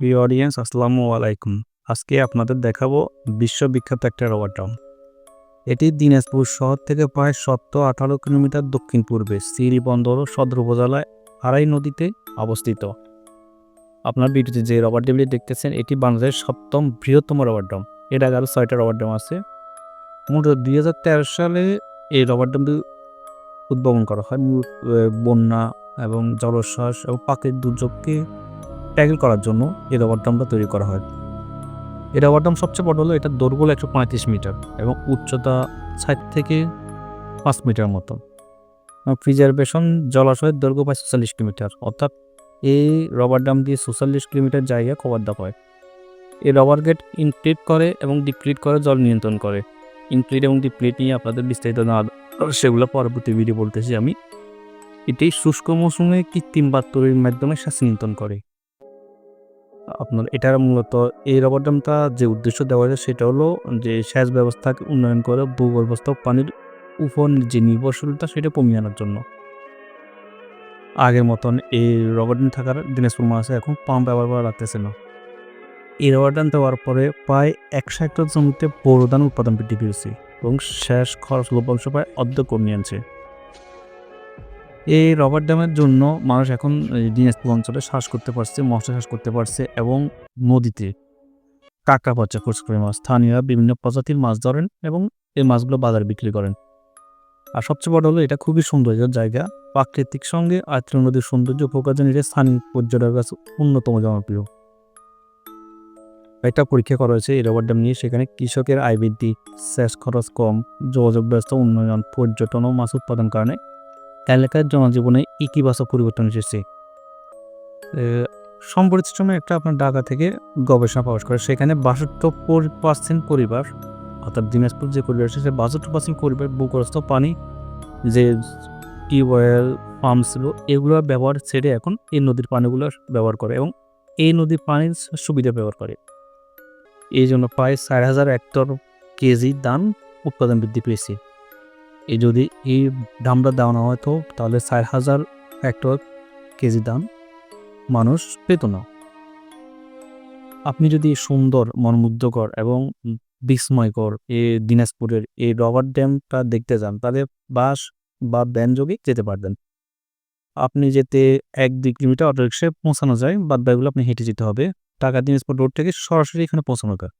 প্রিয় অডিয়েন্স আসসালামু আলাইকুম। আজকে আপনাদের দেখাবো বিশ্ববিখ্যাত একটা রবার ডাম এটি দিনাজপুর শহর থেকে প্রায় সত্তর আঠারো কিলোমিটার দক্ষিণ পূর্বে সিরি বন্দর ও সদর উপজেলায় আড়াই নদীতে অবস্থিত। আপনার ভিডিওতে যে রবার ড্যামটি দেখতেছেন, এটি বাংলাদেশের সপ্তম বৃহত্তম রবার ড্যাম এর আগে আরও ছয়টা রবার ড্যাম আছে। মূলত দুই হাজার তেরো সালে এই রবার ড্যামটি উদ্ভাবন করা হয়। বন্যা এবং জলোচ্ছ্বাস এবং প্রাকৃতিক দুর্যোগকে ট্যাগেল করার জন্য এই রবার ড্যামটা তৈরি করা হয়। এই রবার ড্যাম সবচেয়ে বড় হলো এটা দৈর্ঘ্য একশো পঁয়ত্রিশ মিটার এবং উচ্চতা ষাট থেকে পাঁচ মিটার মতো। প্রিজার্ভেশন জলাশয়ের দৈর্ঘ্য প্রায় চল্লিশ কিলোমিটার। অর্থাৎ এই রবার ড্যাম দিয়ে চল্লিশ কিলোমিটার জায়গা কভার দেওয়া হয়। এই রবার গেট ইনক্রিট করে এবং ডিপ্লিট করে জল নিয়ন্ত্রণ করে। ইনক্রিট এবং ডিপ্লিট নিয়ে আপনাদের বিস্তারিত না সেগুলো পরবর্তী ভিডিও বলতেছি আমি। এটি শুষ্ক মৌসুমে কৃত্রিম বাদ তৈরির মাধ্যমে শ্বাস নিয়ন্ত্রণ করে। আপনার এটার মূলত এই রবার ড্যামটা যে উদ্দেশ্য দেওয়া হয়েছে সেটা হলো যে সেচ ব্যবস্থাকে উন্নয়ন করে ভূগর্ভস্থ পানির উপর যে নির্ভরশীলতা সেটা কমিয়ে আনার জন্য। আগের মতন এই রবার ড্যাম থাকার দিনাজপুর মাসে এখন পাম্প ব্যবহার করা লাগতেছে না। এই রবার ড্যাম দেওয়ার পরে প্রায় একশো হেক্টর জমিতে বোরোদান উৎপাদন বৃদ্ধি পেয়েছে এবং শেষ খরচ লভ্যাংশ প্রায় অর্ধেক কমিয়ে আনছে। এই রবার ড্যামের জন্য মানুষ এখন দিনাজপুর অঞ্চলে শ্বাস করতে পারছে মৎস্য চাষ করতে পারছে এবং নদীতে কাঁকড়া পচা খোঁজ করে মাছ। স্থানীয়রা বিভিন্ন প্রজাতির মাছ ধরেন এবং এই মাছগুলো বাজারে বিক্রি করেন। আর সবচেয়ে বড় হলো, এটা খুবই সৌন্দর্যের জায়গা। প্রাকৃতিক সঙ্গে আত্মীয় নদীর সৌন্দর্য উপকার এটা স্থানীয় পর্যটকের কাছে অন্যতম জনপ্রিয়। একটা পরীক্ষা করা হয়েছে, এই রবার ড্যাম নিয়ে। সেখানে কৃষকের আয় বৃদ্ধি, সেচ খরচ কম, যোগাযোগ ব্যবস্থা উন্নয়ন, পর্যটন ও মাছ উৎপাদন কারণে এলাকার জনজীবনে ইতিবাচক পরিবর্তন এসেছে। সম্প্রতি সময় একটা আপনার ঢাকা থেকে গবেষণা প্রকাশ করে, সেখানে বাষট্টি পার্সেন্ট পরিবার, অর্থাৎ দিনাজপুর যে পরিবার সে বাষট্টি পার্সেন্ট পরিবার, ভূগর্ভস্থ পানি, যে টিউবওয়েল, পাম্প ছিল এগুলোর ব্যবহার ছেড়ে এখন এই নদীর পানিগুলো ব্যবহার করে এবং এই নদীর পানির সুবিধা ব্যবহার করে। এই জন্য প্রায় চার হাজার হেক্টর কেজি দান উৎপাদন বৃদ্ধি পেয়েছে। এই যদি এই দামটা দেওয়া না হতো তাহলে চার হাজার হেক্টর কেজি দাম মানুষ পেত না। আপনি যদি সুন্দর, মনমুগ্ধকর এবং বিস্ময়কর এই দিনাজপুরের এই রবার ড্যামটা দেখতে যান, তাহলে বাস বা ব্যান যোগে যেতে পারবেন আপনি যেতে এক দুই কিলোমিটার অটো রিক্সায় পৌঁছানো যায় বাদ বাকিগুলো আপনি হেঁটে যেতে হবে। টাকা দিনাজপুর রোড থেকে সরাসরি এখানে পৌঁছানো যায়।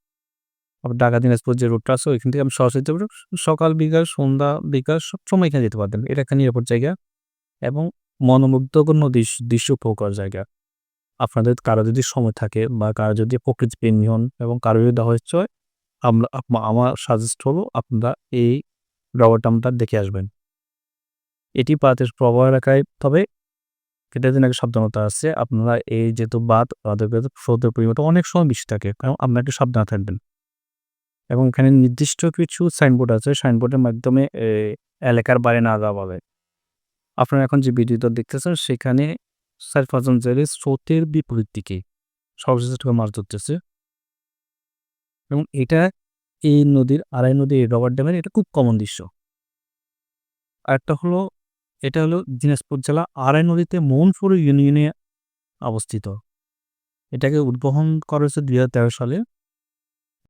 আবার ঢাকা, দিনাজপুর যে রোডটা আছে, ওইখান থেকে আপনি সরাসরি যেতে সকাল বিকাল, সন্ধ্যা বিকাল, সব সময় এখানে যেতে পারবেন। এটা একটা নিরাপদ জায়গা এবং মনোমুগ্ধকর দৃশ্য করার জায়গা। আপনাদের কারও যদি সময় থাকে বা কারও যদি প্রকৃতি প্রেমী হন এবং কারও যদি দেওয়া হচ্ছে আমরা আমার সাজেস্ট হলো আপনারা এই রবার দেখে আসবেন। এটি বাতের প্রবাহ এলাকায়, তবে এটার জন্য একটা সাবধানতা আছে। আপনারা এই যেহেতু বাদ স্রোতের পরিমাণটা অনেক সময় বেশি থাকে, কারণ আপনারা একটু সাবধানে থাকবেন। এবং এখানে নির্দিষ্ট কিছু সাইনবোর্ড আছে। সাইনবোর্ডের মাধ্যমে এলাকার বাইরে না যাওয়া বলে আপনারা এখন যে ভিডিওটা দেখতেছেন, সেখানে সাইফাজন জেলে স্রোতের বিপরীত দিকে সর্বশেষ থেকে মাছ ধরতেছে। এবং এটা এই নদীর আড়াই নদী রবার ড্যামের এটা খুব কমন দৃশ্য। আরেকটা হলো, এটা হলো দিনাজপুর জেলা আড়াই নদীতে মৌনপুর ইউনিয়নে অবস্থিত। এটাকে উদ্বোধন করা হয়েছে দুই হাজার তেরো সালে।